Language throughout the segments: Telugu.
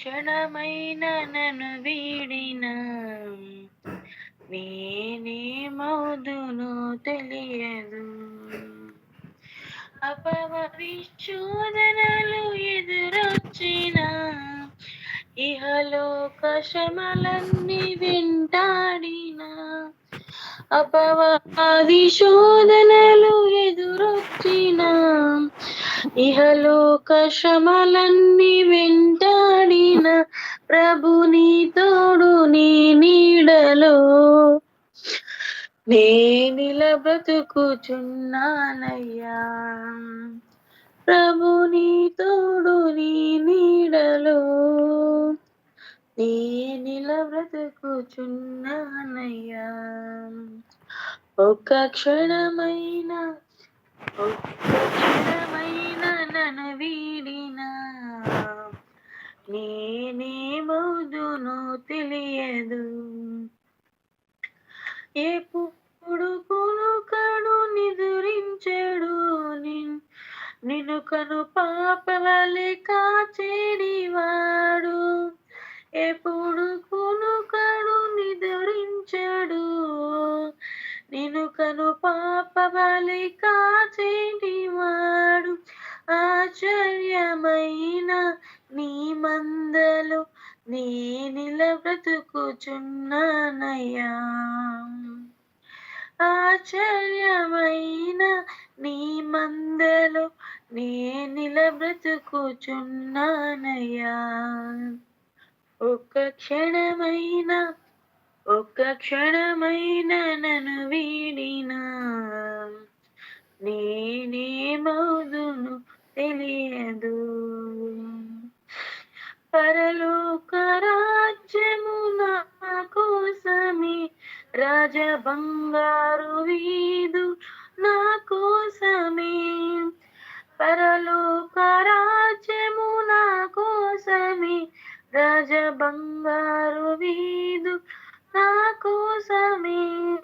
క్షణమైన నన్ను వీడిన నేనేమవుదునో తెలియదు. అపవిశోధనలు ఎదురొచ్చిన ఇహలోక శ్రమలన్నీ వెంటాడిన అపవాది శోధనలు ఎదురొచ్చిన ఇహలోక శ్రమలన్నీ ప్రభుని తోడు నీ నీడలో. నేనిల బ్రతుకుచున్నానయ్యా. ప్రభుని తోడు నీ నీడలో. నేనిల బ్రతుకుచున్నానయ్యా. ఒక్క క్షణమైన ఒక్క క్షణమైన తెలియదు. ఎప్పుడు కొనుకడు నిదురించడు నిన్ను కను పాపవలే కాచేడివాడు ఎప్పుడు కొనుకడు నిదురించడు నిన్ను కను పాపవలే కాచేడివాడు ఆశ్చర్యమైన నీ మందలో నీ నిలబ్రతుకుచున్నానయ్యా ఆశ్చర్యమైన నీ మందలో నేనిల నిలబ్రతుకుచున్నానయ్యా ఒక్క క్షణమైన ఒక్క క్షణమైన నన్ను వీడినా నేనేమవుదును తెలియదు. పరలు రాజ బంగారు వీధు నా కోసమే. పరలోక రాజ్యము నా కోసమే. రాజ బంగారు వీధు నా కోసమే.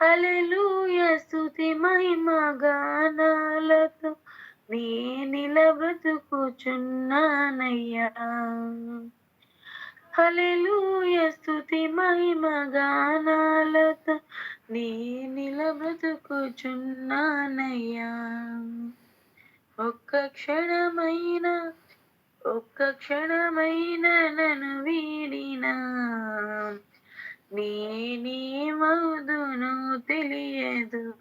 హల్లెలూయ స్తుతి మహిమ గానాలతో నేనిల బ్రతుకుచున్నానయ్యా. హల్లెలూయ స్తుతి మహిమ గానాలతో నేనిల బ్రతుకుచున్నానయ్యా. ఒక్క క్షణమైన ఒక్క క్షణమైన నన్ను వీడినా. నేనేమవుదునో తెలియదు.